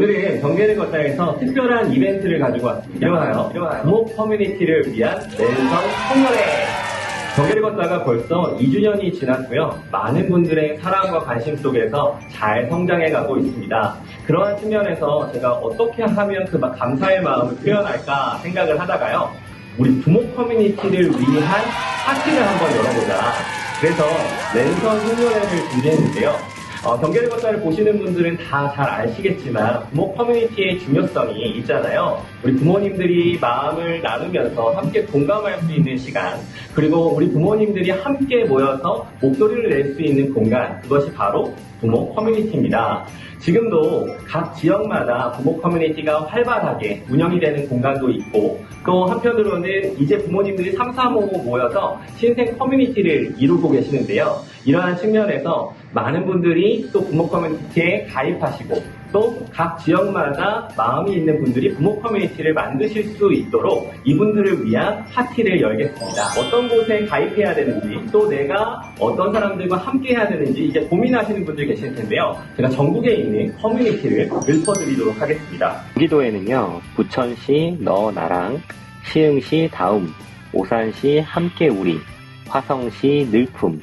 오늘은 경계를 걷다에서 특별한 이벤트를 가지고 왔습니다. 일어나요. 일어나요. 부목 커뮤니티를 위한 랜선 송년회. 경계를 걷다가 벌써 2주년이 지났고요. 많은 분들의 사랑과 관심 속에서 잘 성장해가고 있습니다. 그러한 측면에서 제가 어떻게 하면 그막 감사의 마음을 표현할까 생각을 하다가요. 우리 부목 커뮤니티를 위한 파티를 한번 열어보자. 그래서 랜선 송년회를 준비했는데요. 어, 경계를 걷다를 보시는 분들은 다 잘 아시겠지만 부모 커뮤니티의 중요성이 있잖아요. 우리 부모님들이 마음을 나누면서 함께 공감할 수 있는 시간 그리고 우리 부모님들이 함께 모여서 목소리를 낼 수 있는 공간 그것이 바로 부모 커뮤니티입니다. 지금도 각 지역마다 부모 커뮤니티가 활발하게 운영이 되는 공간도 있고 또 한편으로는 이제 부모님들이 3, 4, 5 모여서 신생 커뮤니티를 이루고 계시는데요. 이러한 측면에서 많은 분들이 또 부모 커뮤니티에 가입하시고 또 각 지역마다 마음이 있는 분들이 부모 커뮤니티를 만드실 수 있도록 이분들을 위한 파티를 열겠습니다. 어떤 곳에 가입해야 되는지 또 내가 어떤 사람들과 함께 해야 되는지 이제 고민하시는 분들 계실 텐데요. 제가 전국에 있는 커뮤니티를 읊어드리도록 하겠습니다. 경기도에는요, 부천시 너 나랑, 시흥시 다음, 오산시 함께 우리, 화성시 늘품,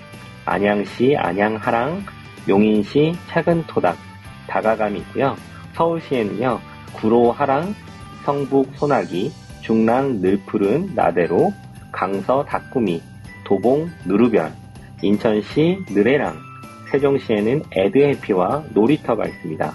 안양시 안양하랑, 용인시 차근 토닥, 다가감이 있고요. 서울시에는요, 구로 하랑, 성북 소나기, 중랑 늘푸른 나대로, 강서 닭구미, 도봉 누르별, 인천시 느레랑, 세종시에는 에드해피와 놀이터가 있습니다.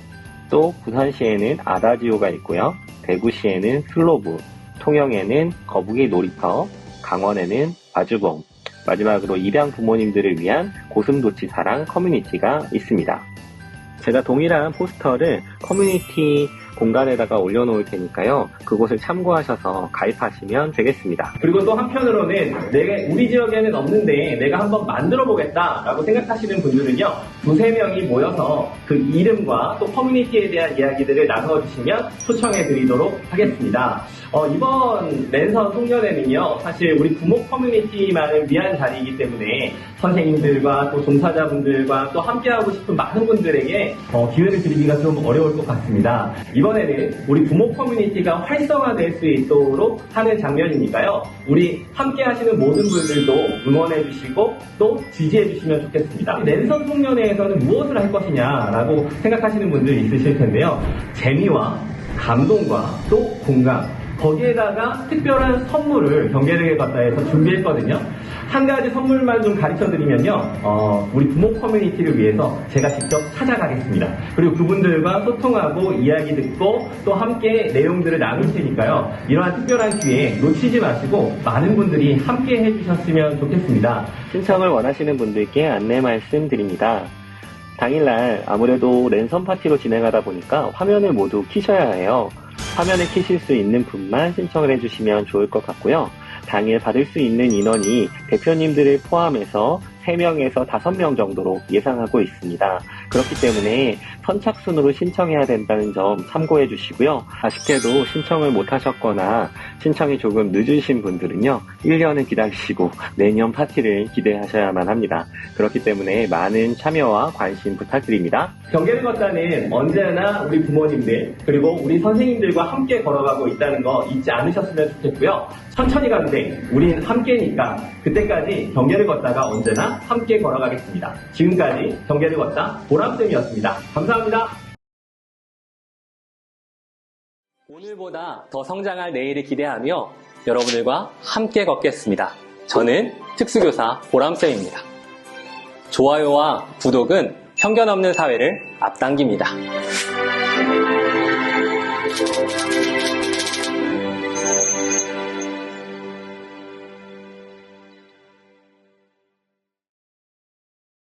또 부산시에는 아다지오가 있고요. 대구시에는 슬로브, 통영에는 거북이 놀이터, 강원에는 바주봉, 마지막으로 입양 부모님들을 위한 고슴도치 사랑 커뮤니티가 있습니다. 제가 동일한 포스터를 커뮤니티 공간에다가 올려놓을 테니까요. 그곳을 참고하셔서 가입하시면 되겠습니다. 그리고 또 한편으로는 내가 우리 지역에는 없는데 내가 한번 만들어 보겠다라고 생각하시는 분들은요 두세 명이 모여서 그 이름과 또 커뮤니티에 대한 이야기들을 나누어 주시면 초청해 드리도록 하겠습니다. 어, 이번 랜선 송년회는요 사실 우리 부모 커뮤니티만을 위한 자리이기 때문에 선생님들과 또 종사자분들과 또 함께하고 싶은 많은 분들에게 어, 기회를 드리기가 좀 어려울 것 같습니다. 이번에는 우리 부모 커뮤니티가 활성화될 수 있도록 하는 장면이니까요. 우리 함께 하시는 모든 분들도 응원해 주시고 또 지지해 주시면 좋겠습니다. 랜선 송년회에서는 무엇을 할 것이냐라고 생각하시는 분들이 있으실 텐데요. 재미와 감동과 또 공감 거기에다가 특별한 선물을 경계를 갖다 해서 준비했거든요. 한 가지 선물만 좀 가르쳐 드리면요. 어, 우리 부모 커뮤니티를 위해서 제가 직접 찾아가겠습니다. 그리고 그분들과 소통하고 이야기 듣고 또 함께 내용들을 나눌 테니까요. 이러한 특별한 기회 놓치지 마시고 많은 분들이 함께 해주셨으면 좋겠습니다. 신청을 원하시는 분들께 안내 말씀드립니다. 당일날 아무래도 랜선 파티로 진행하다 보니까 화면을 모두 키셔야 해요. 화면을 키실 수 있는 분만 신청을 해주시면 좋을 것 같고요. 당일 받을 수 있는 인원이 대표님들을 포함해서 3명에서 5명 정도로 예상하고 있습니다. 그렇기 때문에 선착순으로 신청해야 된다는 점 참고해 주시고요. 아쉽게도 신청을 못 하셨거나 신청이 조금 늦으신 분들은요. 1년을 기다리시고 내년 파티를 기대하셔야만 합니다. 그렇기 때문에 많은 참여와 관심 부탁드립니다. 경계를 걷다는 언제나 우리 부모님들 그리고 우리 선생님들과 함께 걸어가고 있다는 거 잊지 않으셨으면 좋겠고요. 천천히 가는데 우린 함께니까 그때까지 경계를 걷다가 언제나 함께 걸어가겠습니다. 지금까지 경계를 걷다 보람쌤이었습니다. 감사합니다. 오늘보다 더 성장할 내일을 기대하며 여러분들과 함께 걷겠습니다. 저는 특수교사 보람쌤입니다. 좋아요와 구독은 편견 없는 사회를 앞당깁니다.